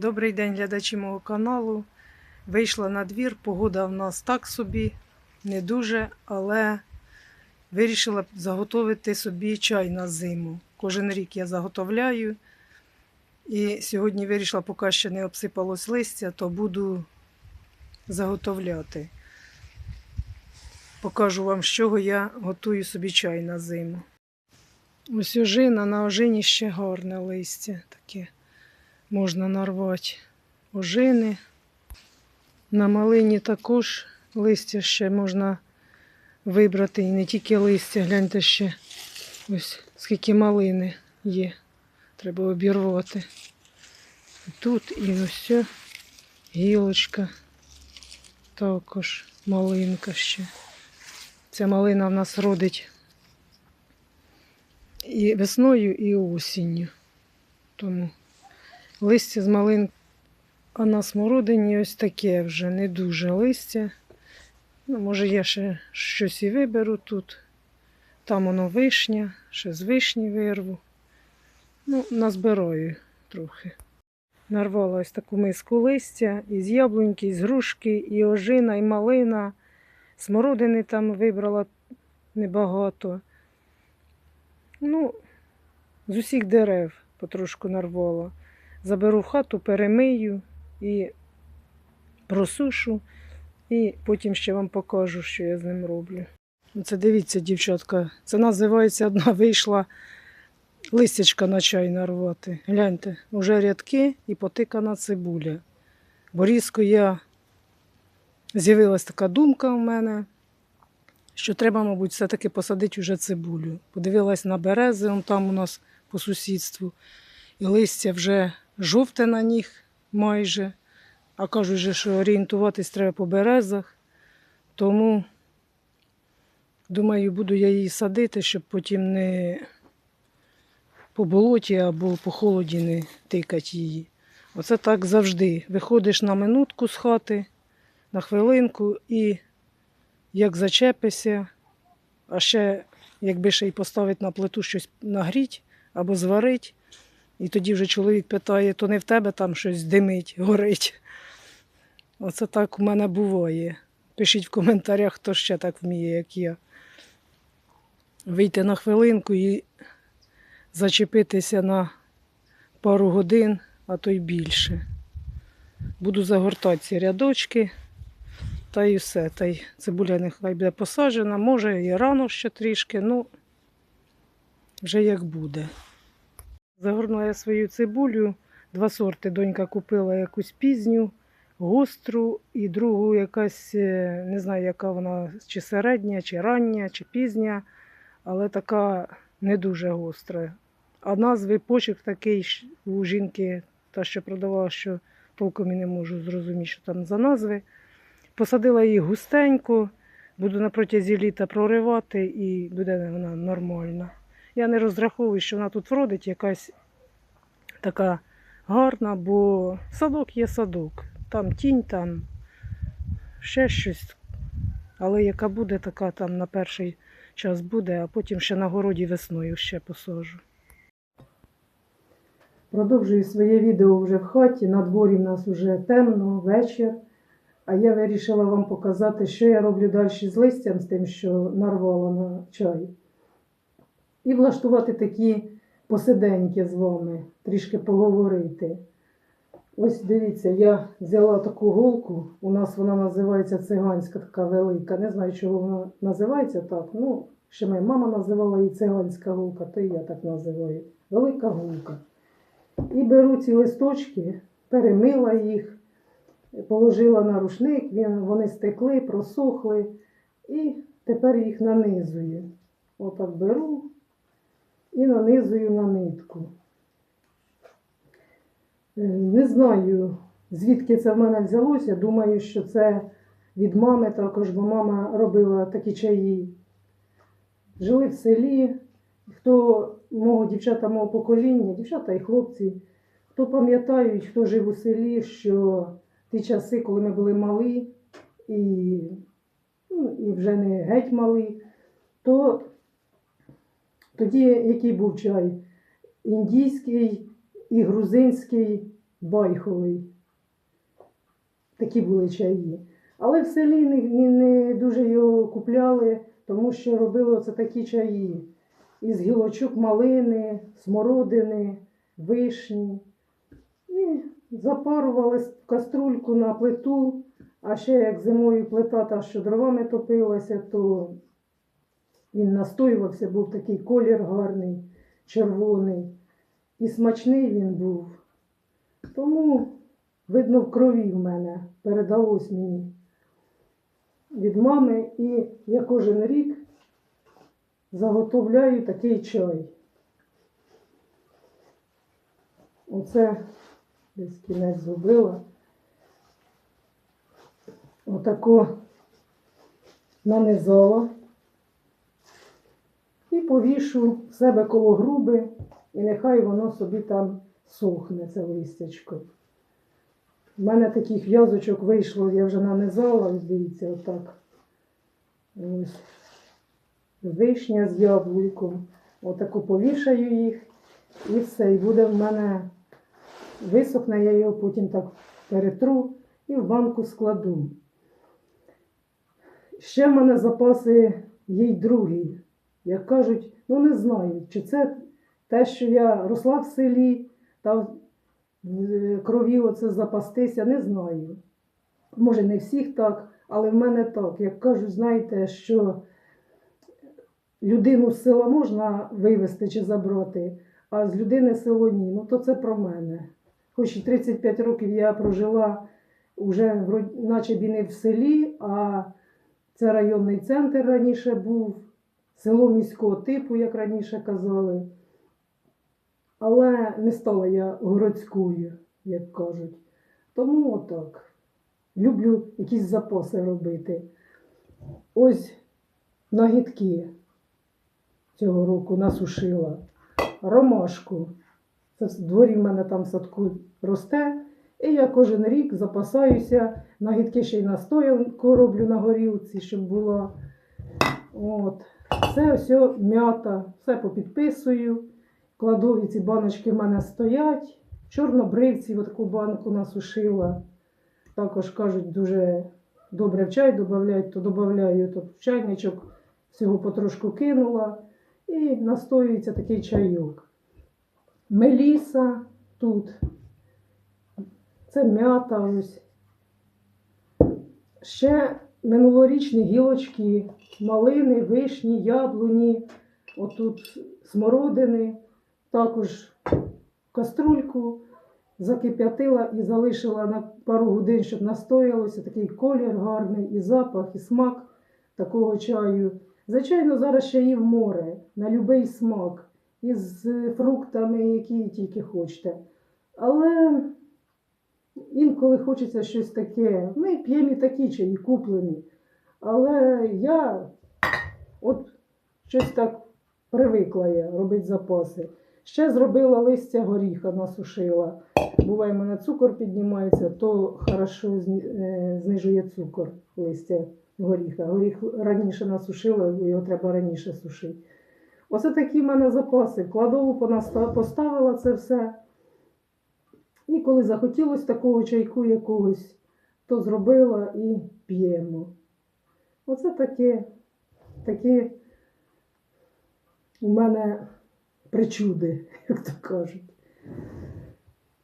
Добрий день, глядачі мого каналу. Вийшла на двір, погода в нас так собі, не дуже, але вирішила заготовити собі чай на зиму. Кожен рік я заготовляю. І сьогодні вирішила, поки ще не обсипалось листя, то буду заготовляти. Покажу вам, з чого я готую собі чай на зиму. Ось ожина, на ожині ще гарне листя таке можна нарвати ожини. На малині також листя ще можна вибрати. І не тільки листя, гляньте ще ось скільки малини є. Треба обірвати. Тут і ось гілочка. Також малинка ще. Ця малина в нас родить і весною, і осінню. Тому листя з малин. А на смородині ось таке вже не дуже листя. Ну, може, я ще щось і виберу тут. Там воно вишня, ще з вишні вирву. Ну, назбираю трохи. Нарвала ось таку миску листя із яблуньки, із грушки, і ожина, і малина. Смородини там вибрала небагато. Ну, з усіх дерев потрошку нарвала заберу в хату, перемию і просушу, і потім ще вам покажу, що я з ним роблю. Це дивіться, дівчатка, це називається одна вийшла листячка на чай нарвати. Гляньте, уже рядки і потикана цибуля. Бо різко я з'явилась така думка в мене, що треба, мабуть, все-таки посадити вже цибулю. Подивилась на берези, там у нас по сусідству. І листя вже жовте на них майже. А кажуть, що орієнтуватись треба по березах. Тому, думаю, буду я її садити, щоб потім не по болоті або по холоді не тикати її. Оце так завжди. Виходиш на минутку з хати, на хвилинку і як зачепишся, а ще, якби ще й поставити на плиту щось нагріть або зварить, і тоді вже чоловік питає, то не в тебе там щось димить, горить. Оце так у мене буває. Пишіть в коментарях, хто ще так вміє, як я. Вийти на хвилинку і зачепитися на пару годин, а то й більше. Буду загортати ці рядочки, та й все. Та й цибуля нехай буде посаджена, може і рано ще трішки, ну вже як буде. Загорнула я свою цибулю. Два сорти донька купила якусь пізню, гостру і другу якась, е, не знаю, яка вона, чи середня, чи рання, чи пізня, але така не дуже гостра. А назви почерк такий у жінки, та що продавала, що толком і не можу зрозуміти, що там за назви. Посадила її густенько, буду на протязі літа проривати і буде вона нормальна. Я не розраховую, що вона тут вродить якась така гарна, бо садок є садок. Там тінь, там ще щось. Але яка буде, така там на перший час буде, а потім ще на городі весною ще посажу. Продовжую своє відео вже в хаті. На дворі в нас вже темно, вечір. А я вирішила вам показати, що я роблю далі з листям, з тим, що нарвала на чай. І влаштувати такі посиденьки з вами, трішки поговорити. Ось дивіться, я взяла таку голку. У нас вона називається циганська, така велика. Не знаю, чого вона називається так. Ну, ще моя мама називала її циганська голка, то і я так називаю. Велика голка. І беру ці листочки, перемила їх, положила на рушник, вони стекли, просохли. І тепер їх нанизую. Отак беру і нанизую на нитку. Е, Не знаю, звідки це в мене взялося. Думаю, що це від мами також, бо мама робила такі чаї. Жили в селі. Хто мого дівчата мого покоління, дівчата і хлопці, хто пам'ятають, хто жив у селі, що ті часи, коли ми були малі і, ну, і вже не геть малі, то тоді який був чай? Індійський і грузинський, байховий. Такі були чаї. Але в селі не, не, дуже його купляли, тому що робили оце такі чаї. Із гілочок малини, смородини, вишні. І запарували каструльку на плиту, а ще як зимою плита та що дровами топилася, то він настоювався, був такий колір гарний, червоний. І смачний він був. Тому, видно, в крові в мене передалось мені від мами, і я кожен рік заготовляю такий чай. Оце десь кінець зробила. Отако нанизала повішу в себе коло груби, і нехай воно собі там сохне, це листячко. У мене таких в'язочок вийшло, я вже нанизала, дивіться, отак. Ось. Вишня з яблуком. Отаку повішаю їх і все. І буде в мене висохне, я його потім так перетру і в банку складу. Ще в мене запаси є й другі. Як кажуть, ну не знаю, чи це те, що я росла в селі, та в крові оце запастися, не знаю. Може, не всіх так, але в мене так. Як кажуть, знаєте, що людину з села можна вивезти чи забрати, а з людини село ні. Ну то це про мене. Хоч і 35 років я прожила вже наче б і не в селі, а це районний центр раніше був, село міського типу, як раніше казали. Але не стала я городською, як кажуть. Тому отак. Люблю якісь запаси робити. Ось нагідки цього року насушила. Ромашку. Це в дворі в мене там в садку росте. І я кожен рік запасаюся. Нагідки ще й настоянку роблю на горілці, щоб була. От. Це все м'ята, все попідписую. Кладові ці баночки в мене стоять. Чорнобривці таку банку насушила. Також кажуть, дуже добре в чай додають, то додаю, то в чайничок всього потрошку кинула. І настоюється такий чайок. Меліса тут. Це м'ята ось. Ще минулорічні гілочки, малини, вишні, яблуні, отут смородини. Також каструльку закип'ятила і залишила на пару годин, щоб настоялося. Такий колір гарний, і запах, і смак такого чаю. Звичайно, зараз ще і в море, на будь-який смак, із фруктами, які тільки хочете. Але інколи хочеться щось таке. Ми п'ємо і такі чаї куплені. Але я от щось так привикла я робити запаси. Ще зробила листя горіха, насушила. Буває, в мене цукор піднімається, то хорошо е, знижує цукор листя горіха. Горіх раніше насушила, його треба раніше сушити. Оце такі в мене запаси. Кладову поставила це все. І коли захотілося такого чайку якогось, то зробила і п'ємо. Оце таке, такі у мене причуди, як то кажуть.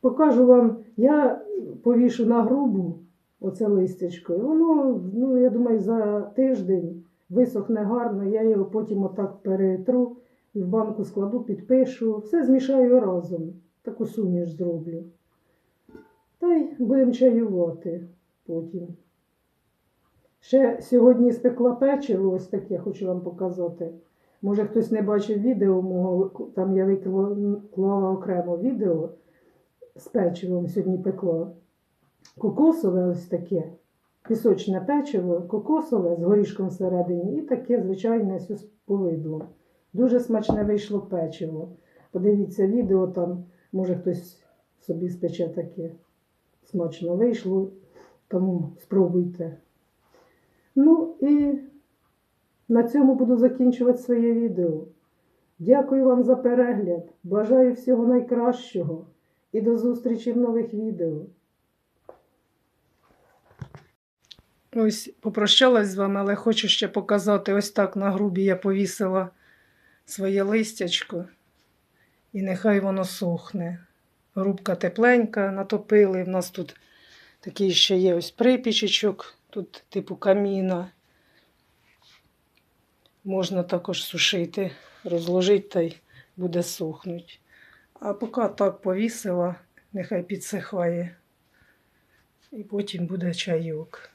Покажу вам, я повішу на грубу оце листячко. І воно, ну, я думаю, за тиждень висохне гарно, я його потім отак перетру і в банку складу, підпишу. Все змішаю разом, таку суміш зроблю. Та й будемо чаювати потім. Ще сьогодні спекла печиво, ось таке хочу вам показати. Може, хтось не бачив відео мого, там я виклала окремо відео з печивом сьогодні пекла. Кокосове ось таке, пісочне печиво, кокосове з горішком всередині і таке звичайне з повидлом. Дуже смачне вийшло печиво. Подивіться відео, там, може хтось собі спече таке. Смачно вийшло, тому спробуйте. Ну і на цьому буду закінчувати своє відео. Дякую вам за перегляд. Бажаю всього найкращого. і до зустрічі в нових відео. Ось попрощалась з вами, але хочу ще показати. Ось так на грубі я повісила своє листячко, і нехай воно сохне. Грубка тепленька, натопили. В нас тут такий ще є ось припічечок, тут типу каміна. Можна також сушити, розложити та й буде сухнути. А поки так повісила, нехай підсихає. І потім буде чайок.